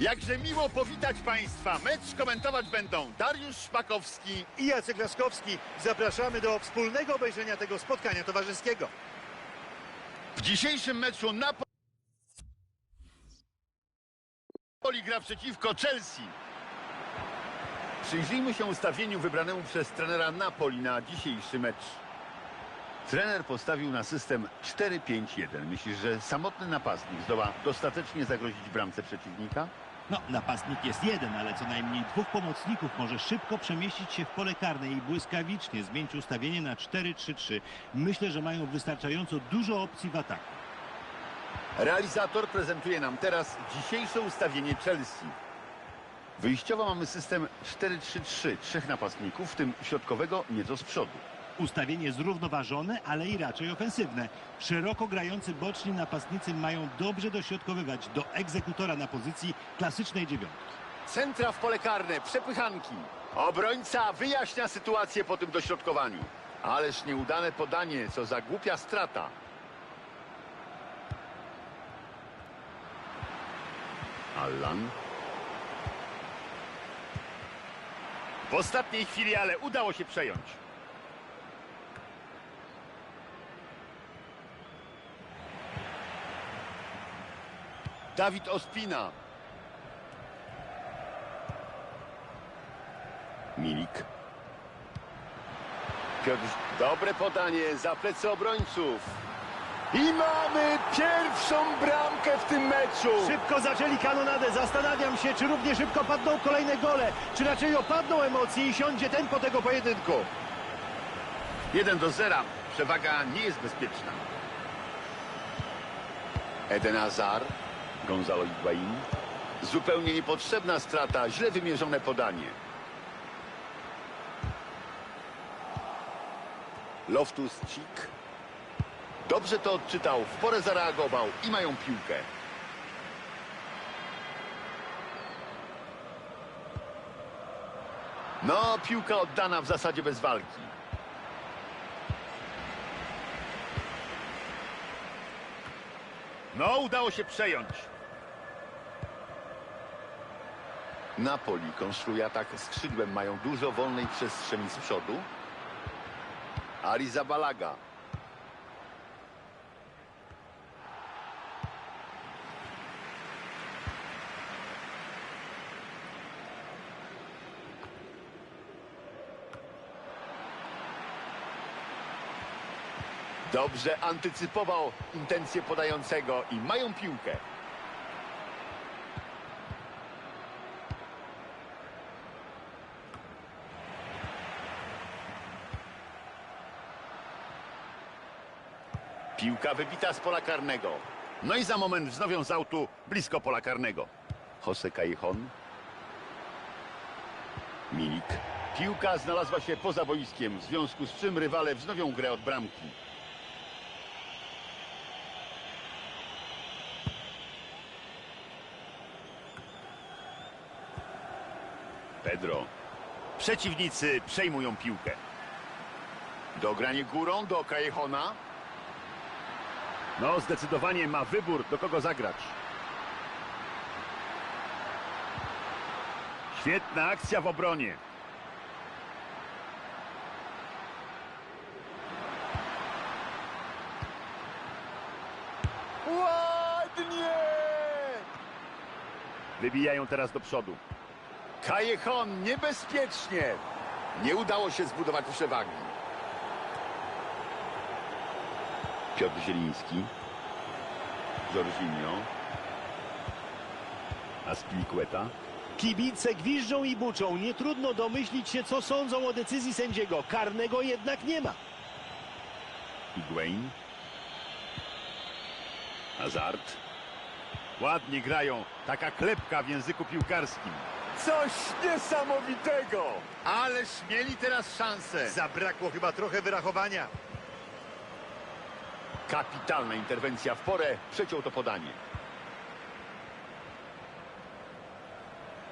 Jakże miło powitać Państwa. Mecz komentować będą Dariusz Szpakowski. i Jacek Laskowski. Zapraszamy do wspólnego obejrzenia tego spotkania towarzyskiego. W dzisiejszym meczu Napoli gra przeciwko Chelsea. Przyjrzyjmy się ustawieniu wybranemu przez trenera Napoli na dzisiejszy mecz. Trener postawił na system 4-5-1. Myślisz, że samotny napastnik zdoła dostatecznie zagrozić bramce przeciwnika? No, napastnik jest jeden, ale co najmniej dwóch pomocników może szybko przemieścić się w pole karne i błyskawicznie zmienić ustawienie na 4-3-3. Myślę, że mają wystarczająco dużo opcji w ataku. Realizator prezentuje nam teraz dzisiejsze ustawienie Chelsea. Wyjściowo mamy system 4-3-3, trzech napastników, w tym środkowego nieco z przodu. Ustawienie zrównoważone, ale i raczej ofensywne. Szeroko grający boczni napastnicy mają dobrze dośrodkowywać do egzekutora na pozycji klasycznej dziewiątki. Centra w pole karne, przepychanki. Obrońca wyjaśnia sytuację po tym dośrodkowaniu. Ależ nieudane podanie, co za głupia strata. Allan. W ostatniej chwili, ale udało się przejąć. Dawid Ospina. Milik. Piotr, dobre podanie za plecy obrońców. I mamy pierwszą bramkę w tym meczu. Szybko zaczęli kanonadę. Zastanawiam się, czy równie szybko padną kolejne gole, czy raczej opadną emocje i siądzie tempo tego pojedynku. 1 do 0. Przewaga nie jest bezpieczna. Eden Hazard. Gonzalo Higuain. Zupełnie niepotrzebna strata. Źle wymierzone podanie. Loftus Cheek. Dobrze to odczytał. W porę zareagował i mają piłkę. No, piłka oddana w zasadzie bez walki. No, udało się przejąć. Napoli konstruuje atak skrzydłem. Mają dużo wolnej przestrzeni z przodu. Arizabalaga. Dobrze antycypował intencje podającego i mają piłkę. Piłka wybita z pola karnego. No i za moment wznowią z autu blisko pola karnego. Jose Callejon. Milik. Piłka znalazła się poza boiskiem, w związku z czym rywale wznowią grę od bramki. Pedro. Przeciwnicy przejmują piłkę. Dogranie górą do Callejona. No, zdecydowanie ma wybór, do kogo zagrać. Świetna akcja w obronie. Ładnie! Wybijają teraz do przodu. Callejon niebezpiecznie. Nie udało się zbudować przewagi. Piotr Zieliński. Jorginho. Aspilicueta. Kibice gwiżdżą i buczą. Nie trudno domyślić się, co sądzą o decyzji sędziego. Karnego jednak nie ma. Higuain. Hazard. Ładnie grają. Taka klepka w języku piłkarskim. Coś niesamowitego! Ależ mieli teraz szansę. Zabrakło chyba trochę wyrachowania. Kapitalna interwencja w porę. Przeciął to podanie.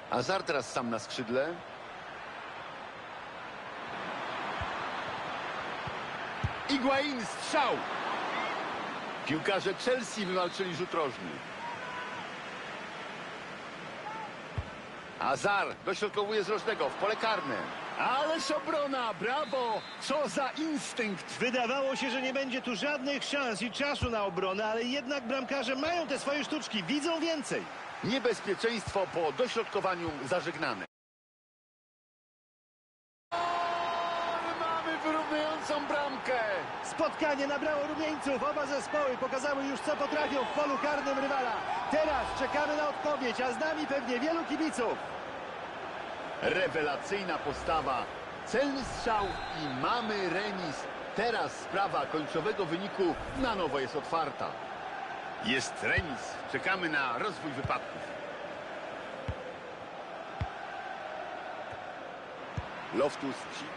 Hazard teraz sam na skrzydle. Higuain strzał! Piłkarze Chelsea wywalczyli rzut rożny. Azar dośrodkowuje z rożnego w pole karne. Ależ obrona, brawo! Co za instynkt! Wydawało się, że nie będzie tu żadnych szans i czasu na obronę, ale jednak bramkarze mają te swoje sztuczki, widzą więcej. Niebezpieczeństwo po dośrodkowaniu zażegnane. Mamy wyrównującą bramkę! Spotkanie nabrało rumieńców. Oba zespoły pokazały już, co potrafią w polu karnym rywala. Teraz czekamy na odpowiedź, a z nami pewnie wielu kibiców. Rewelacyjna postawa, celny strzał i mamy remis. Teraz sprawa końcowego wyniku na nowo jest otwarta. Jest remis. Czekamy na rozwój wypadków. Loftus Cheek.